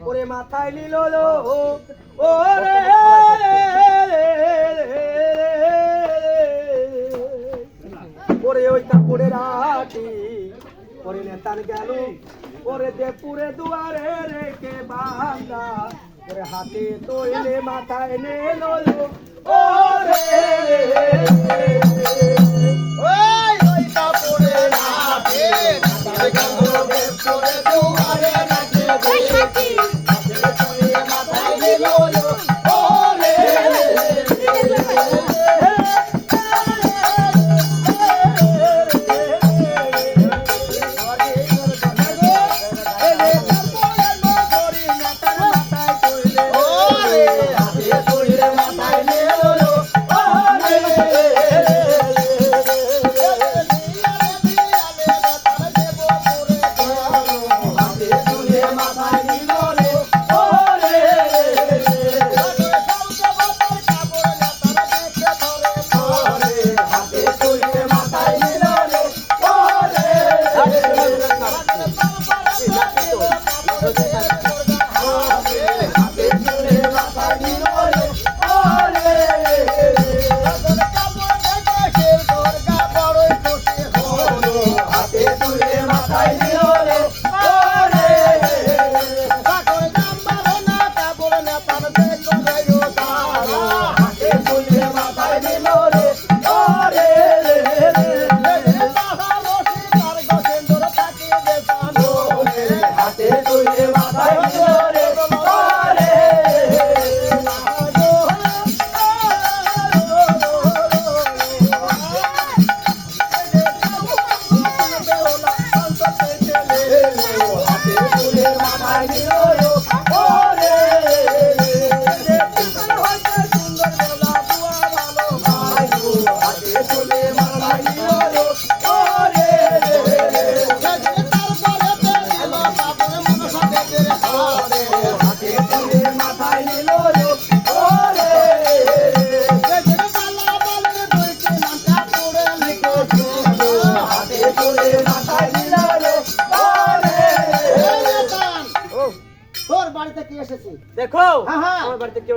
ওরে মাথায় নিল লো ওরে ওরে ওই কাপড়ে রাখি ওরে নেতার গেল ওরে দেপুরে দুয়ারে রেখে বান্দা ওরে হাতে তোলে মাথায় নিল লো ওরে ওই ওই কাপড়ে রাখে তার গন্ধে পরে দুয়ারে রাখে 안녕하세요.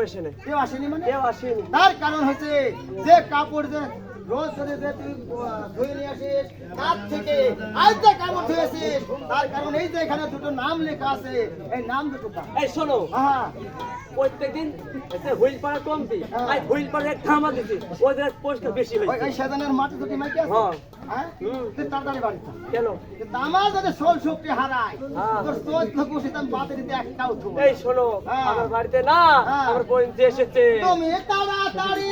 বাড়িতে কেউ আসেনি মানে? কেউ আসেনি। তার কারণ হচ্ছে যে কাপড় যে রোজ করে যে তুই ধুয়ে নিয়ে আসিস তার থেকে আজ যে কাপড় ধুয়েছিস তার কারণ এই যে এখানে দুটো নাম লেখা আছে এই নাম দুটো এই শোনো হ্যাঁ প্রত্যেকদিন হুইল পাড়া কমতি হ্যাঁ। হুইল পাড়া থামা দিছি ওদের পোস্ট বেশি ওই এই সেদানের মাটি দুটি মাইকে আছে? হ্যাঁ। হ্যাঁ? কেন? আমার যাতে সোল শক্তি হারায় হ্যাঁ। তোর সোজ লোক সেতাম বাতের একটাও তো এই শোনো হ্যাঁ। আমার বাড়িতে না আমার বোন যে এসেছে। তাড়াতাড়ি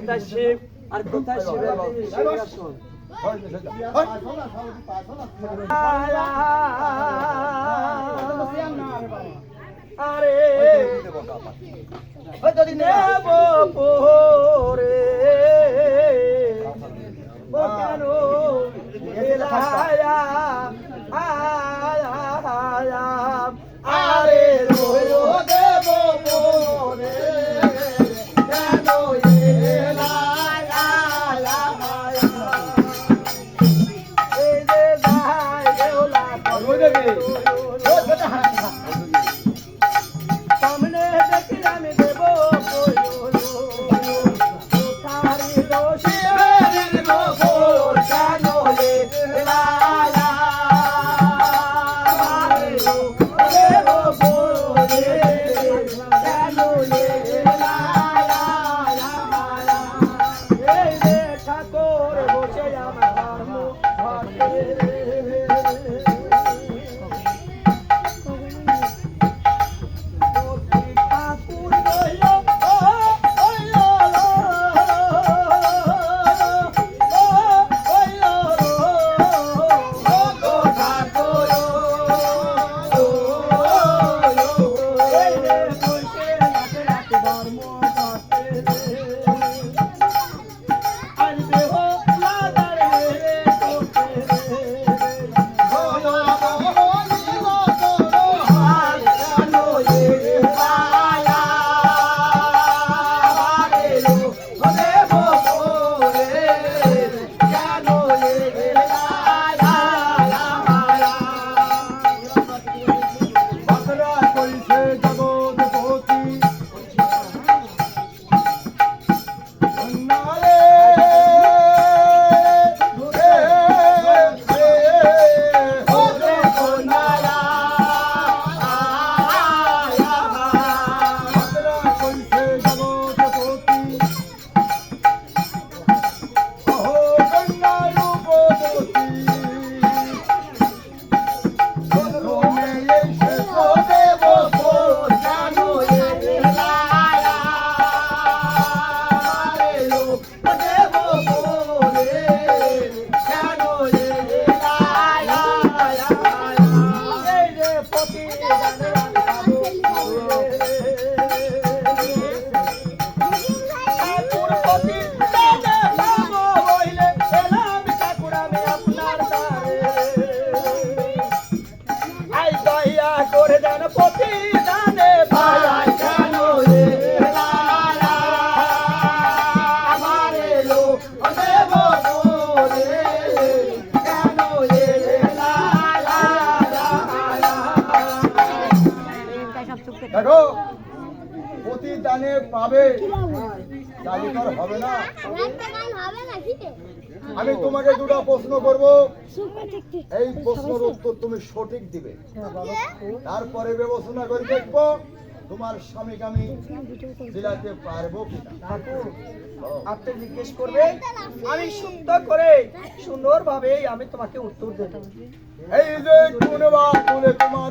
কোথায় শিব আর কোথায় শিবের সিংহাসন আরে নেব পোহরে বকানো আরে রোয় Bebê. জানে পাবে। হবে না। আমি তোমাকে দুটো প্রশ্ন করব। এই প্রশ্নের উত্তর তুমি সঠিক দিবে। তারপরে বিবেচনা করে দেখব তোমার স্বামীকে আমি দিলাতে পারব হ্যাঁ। আপনি জিজ্ঞেস করবে আমি সুন্দর করে সুন্দর ভাবে আমি তোমাকে উত্তর দেব। এই যে বলে তোমার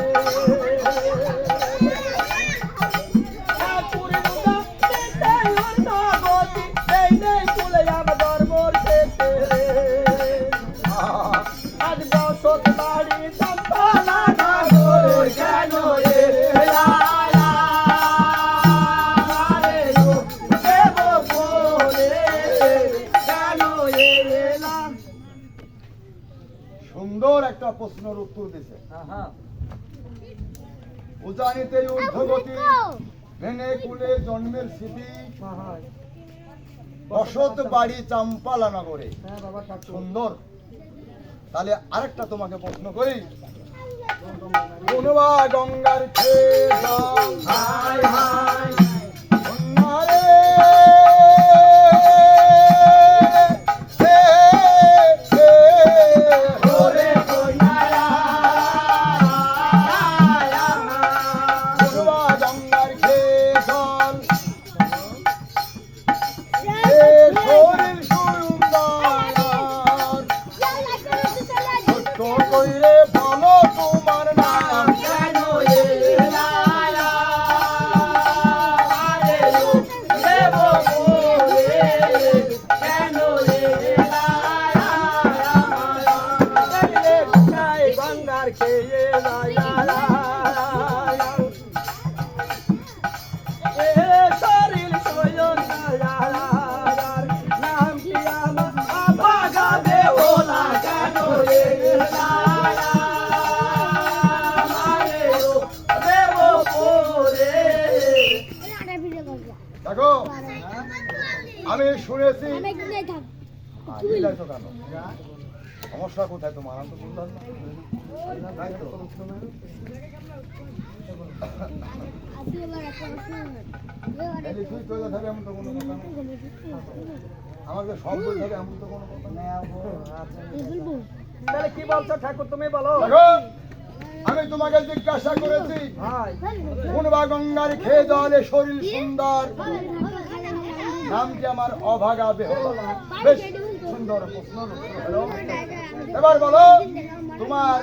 উজানিতে ঊর্ধ্বগতি ভেঙে কুলে জন্মের স্মৃতি। বসত বাড়ি চাম্পালা নগরে। হ্যাঁ সুন্দর। তাহলে আরেকটা তোমাকে প্রশ্ন করি। গঙ্গার খেয়ে তোমার আমি শুনেছি। কেন? সমস্যা কোথায় তোমার? আমি তো কোনো নেই। আমাকে সব বলতে হবে এমন তো কোনো তাহলে কি বলছো ঠাকুর তুমি বলো। আমি তোমাকে জিজ্ঞাসা করেছি হাই কোনবা গঙ্গার খেয়ে জলে শরীর সুন্দর। নামটি আমার অভাগা বেহলা বেশ সুন্দর প্রশ্ন। এবার বলো তোমার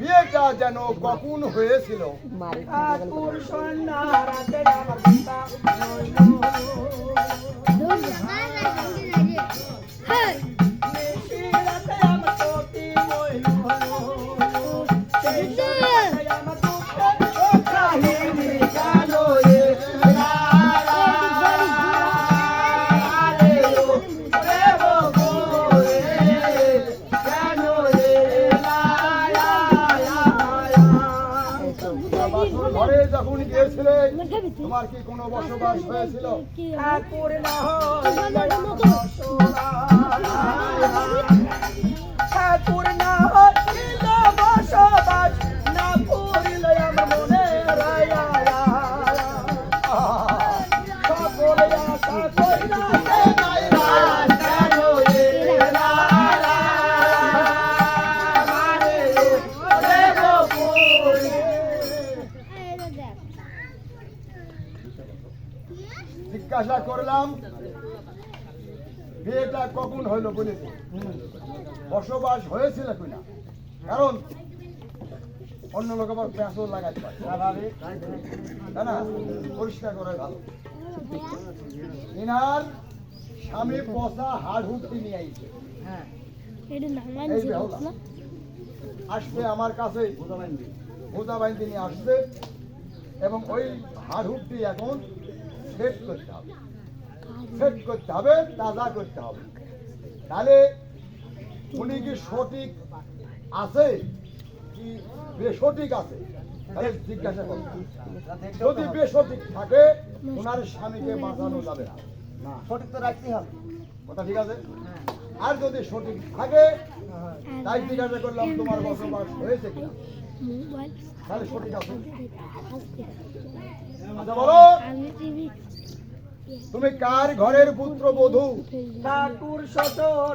বিয়েটা যেন কখন হয়েছিল? ঠাকুর বসবাস হয়েছিল। ঠাকুর বসবাস হয়েছিল কিনা? কারণ অন্য লোক আবার পেঁচও লাগাতে পারে। তাই না? পরিষ্কার করে ভালো। ইনার স্বামী পচা হাড় হুটটি নিয়ে আইছে। আসবে আমার কাছে মোজা বাইন্দি নিয়ে আসবে এবং ওই হাড় হুটটি এখন সেট করতে হবে। সেট করতে হবে তাজা করতে হবে। তাহলে উনি কি সঠিক আছে? কি বেসঠিক আছে? তাহলে জিজ্ঞাসা করুন যদি বেসঠিক থাকে ওনার স্বামীকে বাঁচানো যাবে না। সঠিক তো রাখতেই হবে। কথা ঠিক আছে? আর যদি সঠিক থাকে তাই জিজ্ঞাসা করলাম তোমার বসবাস হয়েছে কিনা। তাহলে সঠিক আছে। আচ্ছা বলো। তুমি কার ঘরের পুত্র বধু? ঠাকুর সতর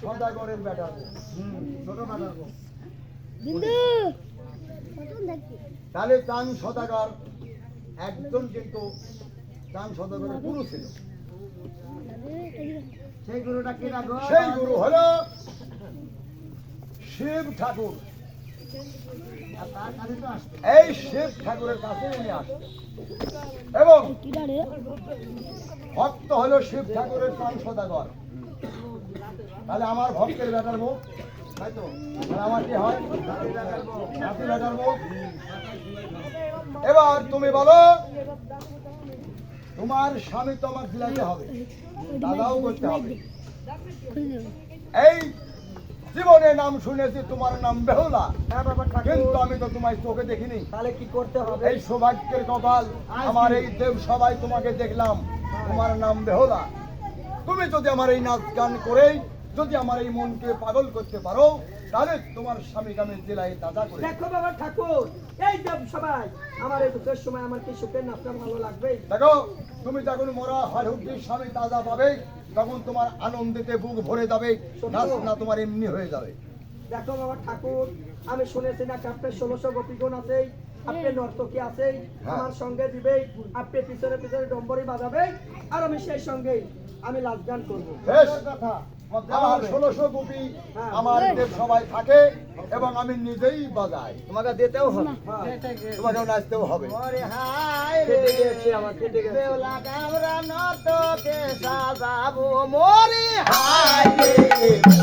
সদাগরের ছোট বেটার তাহলে চাং সদাগর একজন কিন্তু চাং সদাগরের গুরু ছিল। সেই গুরুটা কি সেই গুরু হলো শিব ঠাকুর। এই শিব ঠাকুরের কাছে উনি আসবেন এবং ভক্ত হলো শিব ঠাকুরের প্রাণ সদাগর। তাহলে আমার ভক্তের বেটার মুখ তাই তো? আমার কি হয়? নাতি বেটার মুখ এবার তুমি বলো তোমার স্বামী তো আমার দিলাইতে হবে। দাদাও করতে হবে। এই জীবনে নাম শুনেছি তোমার নাম বেহুলা। হ্যাঁ কিন্তু আমি তো তোমার চোখে দেখিনি। তাহলে কি করতে হবে? এই সৌভাগ্যের কপাল আমার এই দেব সবাই তোমাকে দেখলাম। তোমার নাম বেহলা। তুমি যদি আমার এই নাচ গান করেই যদি আমার এই মনকে পাগল করতে পারো তাহলে তোমার স্বামীকে আমি জেলায় দাদা করে। দেখো বাবা ঠাকুর এই দেব সবাই আমার এই দুঃখের সময় আমার কি সুখের নাচটা ভালো লাগবে? দেখো তুমি যখন মরা হাড়ুটির স্বামী তাজা পাবে তখন তোমার আনন্দেতে বুক ভরে যাবে নাচ না তোমার এমনি হয়ে যাবে। দেখো বাবা ঠাকুর আমি শুনেছি না আপনার ষোলোশো গোপীগণ আছে আপনি নর্তকী আছে হ্যাঁ। আমার সঙ্গে দিবে আপনি পিছনে পিছনে ডম্বরি বাজাবে আর আমি সেই সঙ্গে আমি লাভ গান করব। বেশ। কথা। আমার ষোলোশো গোপী হ্যাঁ। আমার সবাই থাকে এবং আমি নিজেই বাজাই। তোমাকে দিতেও হবে। তোমাকেও নাচতেও হবে। গেছে হায় রে,